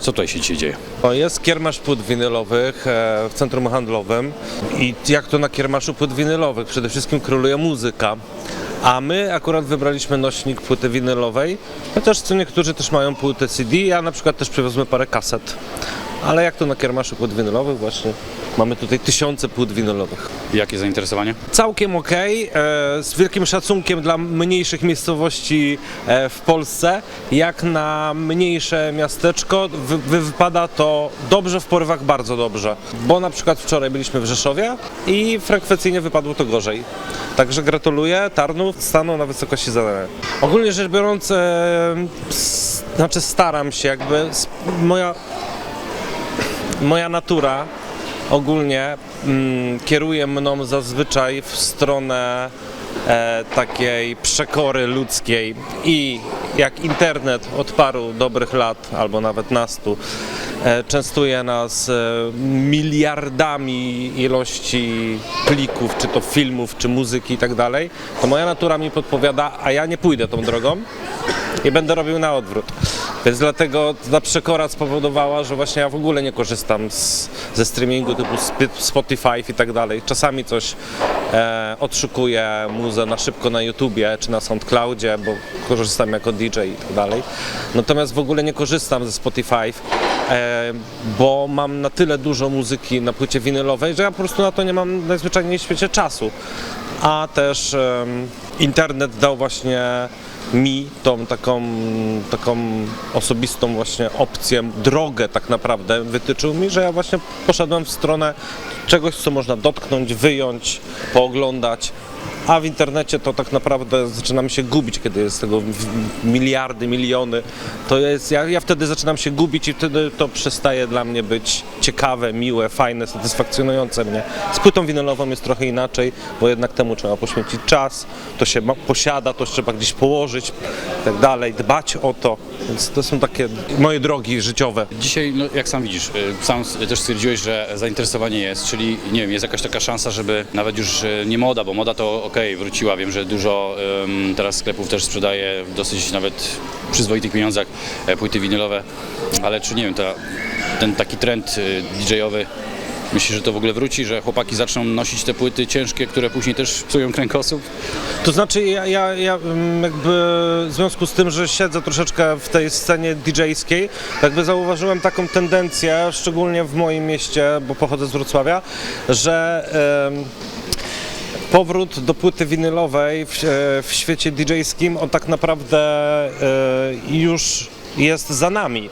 Co tutaj się dzieje? Jest kiermasz płyt winylowych e, w centrum handlowym i jak to na kiermaszu płyt winylowych? Przede wszystkim króluje muzyka. A my akurat wybraliśmy nośnik płyty winylowej, chociaż co niektórzy też mają płytę CD, ja na przykład też przywiozłem parę kaset. Ale jak to na kiermaszu płyt winylowych właśnie, mamy tutaj tysiące płyt winylowych. Jakie zainteresowanie? Całkiem okej, e, z wielkim szacunkiem dla mniejszych miejscowości e, w Polsce. Jak na mniejsze miasteczko wy, wy, wypada to dobrze, w porywach bardzo dobrze. Bo na przykład wczoraj byliśmy w Rzeszowie i frekwencyjnie wypadło to gorzej. Także gratuluję, Tarnów stanął na wysokości zadania. Ogólnie rzecz biorąc, e, znaczy staram się jakby, moja moja natura ogólnie mm, kieruje mną zazwyczaj w stronę e, takiej przekory ludzkiej i jak internet od paru dobrych lat, albo nawet nastu, e, częstuje nas e, miliardami ilości plików, czy to filmów, czy muzyki i tak dalej, to moja natura mi podpowiada, a ja nie pójdę tą drogą i będę robił na odwrót. Więc dlatego ta przekora spowodowała, że właśnie ja w ogóle nie korzystam z, ze streamingu typu Sp- Spotify i tak dalej. Czasami coś e, odszukuję muzę na szybko na YouTubie czy na SoundCloudzie, bo korzystam jako DJ i tak dalej. Natomiast w ogóle nie korzystam ze Spotify, e, bo mam na tyle dużo muzyki na płycie winylowej, że ja po prostu na to nie mam najzwyczajniej w świecie czasu. A też em, internet dał właśnie mi tą taką, taką osobistą właśnie opcję, drogę tak naprawdę wytyczył mi, że ja właśnie poszedłem w stronę czegoś, co można dotknąć, wyjąć, pooglądać, a w internecie to tak naprawdę zaczynamy się gubić, kiedy jest tego miliardy, miliony. To jest, ja, ja wtedy zaczynam się gubić i wtedy to przestaje dla mnie być ciekawe, miłe, fajne, satysfakcjonujące mnie. Z płytą winylową jest trochę inaczej, bo jednak temu trzeba poświęcić czas, to się ma, posiada, to trzeba gdzieś położyć i tak dalej, dbać o to. Więc to są takie moje drogi życiowe. Dzisiaj, no, jak sam widzisz, y, sam też stwierdziłeś, że zainteresowanie jest, czyli nie wiem, jest jakaś taka szansa, żeby nawet już y, nie moda, bo moda to okej, wróciła. Wiem, że dużo ym, teraz sklepów też sprzedaje w dosyć nawet przyzwoitych pieniądzach e, płyty winylowe, ale czy nie wiem, ta, ten taki trend y, DJ-owy, myślisz, że to w ogóle wróci, że chłopaki zaczną nosić te płyty ciężkie, które później też psują kręgosłup? To znaczy ja, ja, ja mm, jakby w związku z tym, że siedzę troszeczkę w tej scenie DJ-skiej, jakby zauważyłem taką tendencję, szczególnie w moim mieście, bo pochodzę z Wrocławia, że powrót do płyty winylowej w, e, w świecie DJ-skim, on tak naprawdę e, już jest za nami.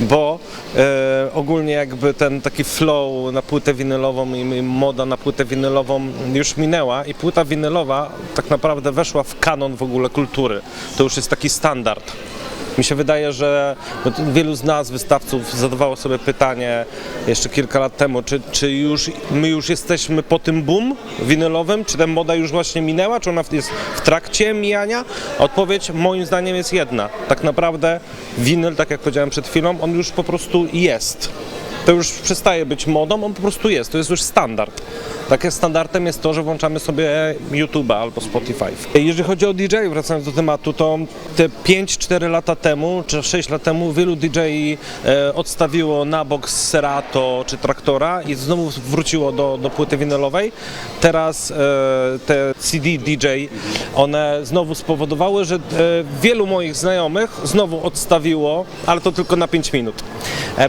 Bo e, ogólnie jakby ten taki flow na płytę winylową i moda na płytę winylową już minęła i płyta winylowa tak naprawdę weszła w kanon w ogóle kultury. To już jest taki standard. Mi się wydaje, że tu wielu z nas, wystawców, zadawało sobie pytanie jeszcze kilka lat temu, czy, czy już my już jesteśmy po tym boom winylowym, czy ta moda już właśnie minęła, czy ona jest w trakcie mijania? Odpowiedź moim zdaniem jest jedna. Tak naprawdę winyl, tak jak powiedziałem przed chwilą, on już po prostu jest. To już przestaje być modą, on po prostu jest, to jest już standard. Takie standardem jest to, że włączamy sobie YouTube'a albo Spotify. Jeżeli chodzi o DJ, wracając do tematu, to te 5-4 lata temu, czy 6 lat temu wielu DJ e, odstawiło na bok Serato czy Traktora i znowu wróciło do, do płyty winylowej. Teraz e, te CD DJ, one znowu spowodowały, że e, wielu moich znajomych znowu odstawiło, ale to tylko na 5 minut,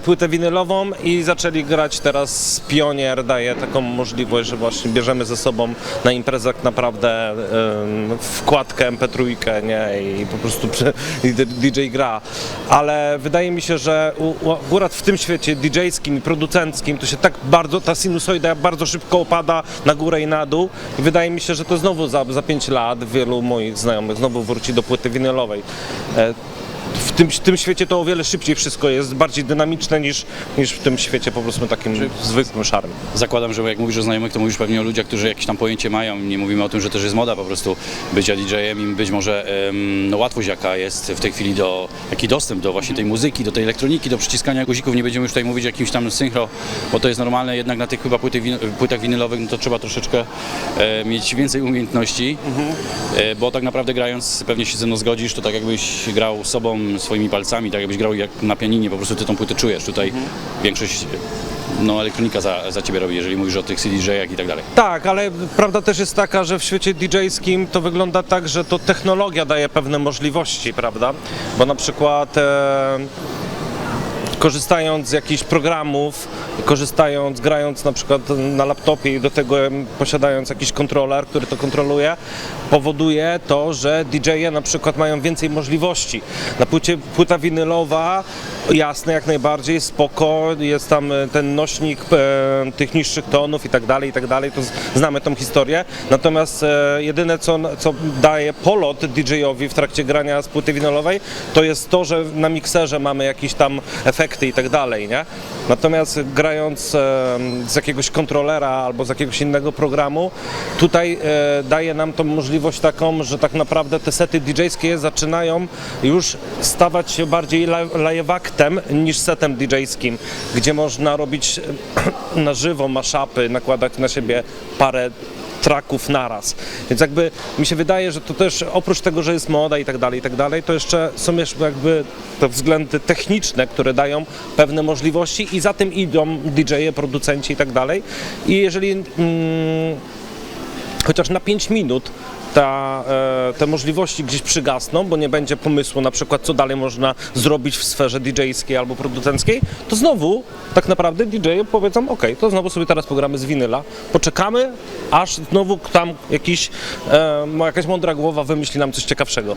płytę winylową i zaczęli grać teraz Pionier daje taką możliwość, że właśnie bierzemy ze sobą na imprezach naprawdę wkładkę MP3, nie, i po prostu DJ gra, ale wydaje mi się, że akurat w tym świecie DJ-skim i producenckim to się tak bardzo, ta sinusoida bardzo szybko opada na górę i na dół. I wydaje mi się, że to znowu za, za 5 lat wielu moich znajomych znowu wróci do płyty winylowej. E, tym, w tym świecie to o wiele szybciej wszystko jest, bardziej dynamiczne niż, niż w tym świecie po prostu takim zwykłym szarym. Zakładam, że jak mówisz o znajomych, to mówisz pewnie o ludziach, którzy jakieś tam pojęcie mają. Nie mówimy o tym, że też jest moda po prostu bycia DJ-em i być może no, łatwość jaka jest w tej chwili do, jaki dostęp do właśnie tej muzyki, do tej elektroniki, do przyciskania guzików. Nie będziemy już tutaj mówić o jakimś tam synchro, bo to jest normalne, jednak na tych chyba płytach, win- płytach winylowych no, to trzeba troszeczkę e, mieć więcej umiejętności, e, bo tak naprawdę grając, pewnie się ze mną zgodzisz, to tak jakbyś grał sobą, swoimi palcami, tak jakbyś grał jak na pianinie, po prostu ty tą płytę czujesz. Tutaj większość no, elektronika za, za ciebie robi, jeżeli mówisz o tych CDJ-ach i tak dalej. Tak, ale prawda też jest taka, że w świecie DJ-skim to wygląda tak, że to technologia daje pewne możliwości, prawda? Bo na przykład e, korzystając z jakichś programów, korzystając, grając na przykład na laptopie i do tego posiadając jakiś kontroler, który to kontroluje, powoduje to, że DJ-e na przykład mają więcej możliwości. Na płycie, płyta winylowa, jasne jak najbardziej, spoko, jest tam e, ten nośnik e, tych niższych tonów i tak dalej, i tak dalej, to znamy tą historię. Natomiast e, jedyne co, co daje polot DJ-owi w trakcie grania z płyty winylowej, to jest to, że na mikserze mamy jakieś tam efekty i tak dalej, nie? Natomiast grając e, z jakiegoś kontrolera albo z jakiegoś innego programu, tutaj e, daje nam tą możliwość taką, że tak naprawdę te sety DJ-skie zaczynają już stawać się bardziej la- actem niż setem DJ-skim, gdzie można robić e, na żywo maszapy, nakładać na siebie parę traków naraz. Więc jakby mi się wydaje, że to też oprócz tego, że jest moda i tak dalej, i tak dalej, to jeszcze są jeszcze jakby te względy techniczne, które dają pewne możliwości i za tym idą DJ-e, producenci i tak dalej. I jeżeli mm, chociaż na 5 minut ta, e, te możliwości gdzieś przygasną, bo nie będzie pomysłu na przykład, co dalej można zrobić w sferze DJ-skiej albo producenckiej, to znowu tak naprawdę DJ-e powiedzą, ok, to znowu sobie teraz pogramy z winyla, poczekamy, aż znowu tam jakiś, e, jakaś mądra głowa wymyśli nam coś ciekawszego.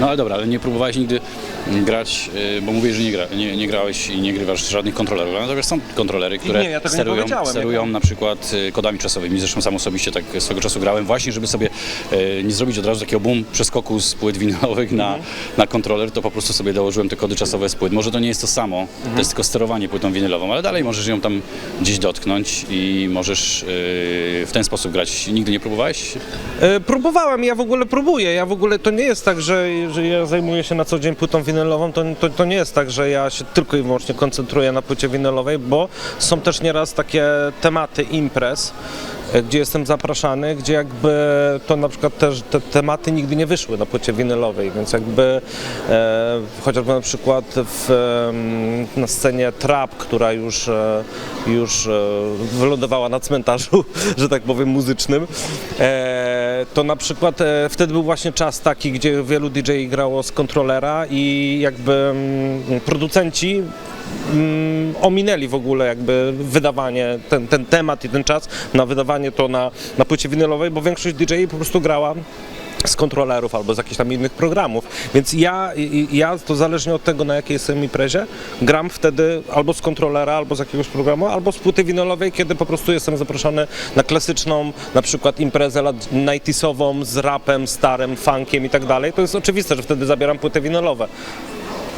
No ale dobra, ale nie próbowałeś nigdy grać, y, bo mówisz, że nie, gra, nie, nie grałeś i nie grywasz żadnych kontrolerów. Natomiast są kontrolery, które nie, ja sterują, sterują jak- na przykład y, kodami czasowymi. Zresztą sam osobiście tak swego czasu grałem właśnie, żeby sobie y, nie zrobić od razu takiego boom przeskoku z płyt winylowych na, Mhm. na kontroler, to po prostu sobie dołożyłem te kody czasowe z płyt. Może to nie jest to samo, Mhm. to jest tylko sterowanie płytą winylową, ale dalej możesz ją tam gdzieś dotknąć i możesz y, w ten sposób grać. Nigdy nie próbowałeś? E, Próbowałem, ja w ogóle próbuję. Ja w ogóle to nie jest tak, że, że ja zajmuję się na co dzień płytą winylową. To, to, to nie jest tak, że ja się tylko i wyłącznie koncentruję na płycie winylowej, bo są też nieraz takie tematy imprez, gdzie jestem zapraszany, gdzie jakby to na przykład też te tematy nigdy nie wyszły na płycie winylowej, więc jakby e, chociażby na przykład w, na scenie trap, która już, e, już e, wylądowała na cmentarzu, że tak powiem, muzycznym, e, to na przykład e, wtedy był właśnie czas taki, gdzie wielu DJ grało z kontrolera i jakby mm, producenci mm, ominęli w ogóle jakby wydawanie, ten, ten temat i ten czas na wydawanie to na, na płycie winylowej, bo większość DJ po prostu grała z kontrolerów albo z jakichś tam innych programów. Więc ja, ja to zależnie od tego, na jakiej jestem imprezie, gram wtedy albo z kontrolera, albo z jakiegoś programu, albo z płyty winylowej, kiedy po prostu jestem zaproszony na klasyczną, na przykład imprezę lat 90 z rapem, starym, funkiem i tak dalej. To jest oczywiste, że wtedy zabieram płyty winylowe.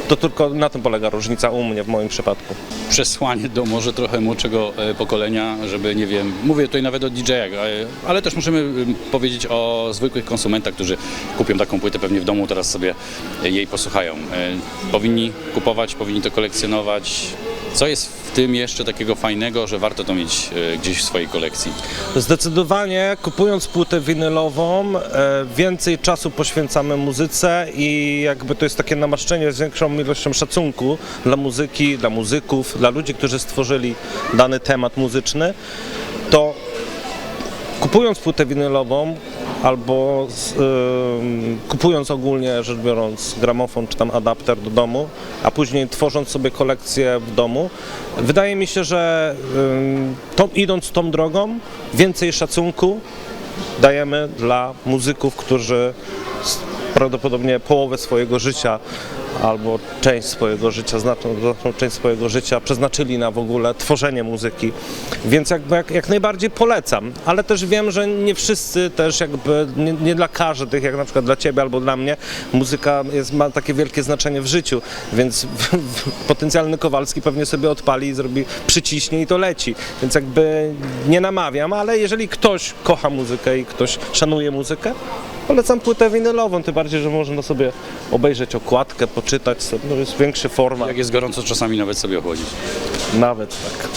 To tylko na tym polega różnica u mnie w moim przypadku. przesłanie do może trochę młodszego e, pokolenia, żeby, nie wiem, mówię tutaj nawet o DJ-ach, e, ale też możemy em, powiedzieć o zwykłych konsumentach, którzy kupią taką płytę pewnie w domu, teraz sobie jej posłuchają. E, Powinni kupować, powinni to kolekcjonować. Co jest w tym jeszcze takiego fajnego, że warto to mieć e, gdzieś w swojej kolekcji? Zdecydowanie kupując płytę winylową e, więcej czasu poświęcamy muzyce i jakby to jest takie namaszczenie z większą ilością szacunku dla muzyki, dla muzyków, dla ludzi, którzy stworzyli dany temat muzyczny, to kupując płytę winylową albo z, ym, kupując ogólnie rzecz biorąc gramofon czy tam adapter do domu, a później tworząc sobie kolekcję w domu, wydaje mi się, że ym, tą, idąc tą drogą więcej szacunku dajemy dla muzyków, którzy prawdopodobnie połowę swojego życia albo część swojego życia, znaczną, znaczną część swojego życia przeznaczyli na w ogóle tworzenie muzyki. Więc jakby jak, jak najbardziej polecam, ale też wiem, że nie wszyscy też jakby, nie, nie dla każdych, jak na przykład dla Ciebie albo dla mnie, muzyka jest, ma takie wielkie znaczenie w życiu, więc potencjalny Kowalski pewnie sobie odpali i zrobi, przyciśnie i to leci. Więc jakby nie namawiam, ale jeżeli ktoś kocha muzykę i ktoś szanuje muzykę, Polecam płytę winylową, tym bardziej, że można sobie obejrzeć okładkę, poczytać sobie, no jest większy format, Jak jest gorąco, czasami nawet sobie ochłodzić. nawet tak.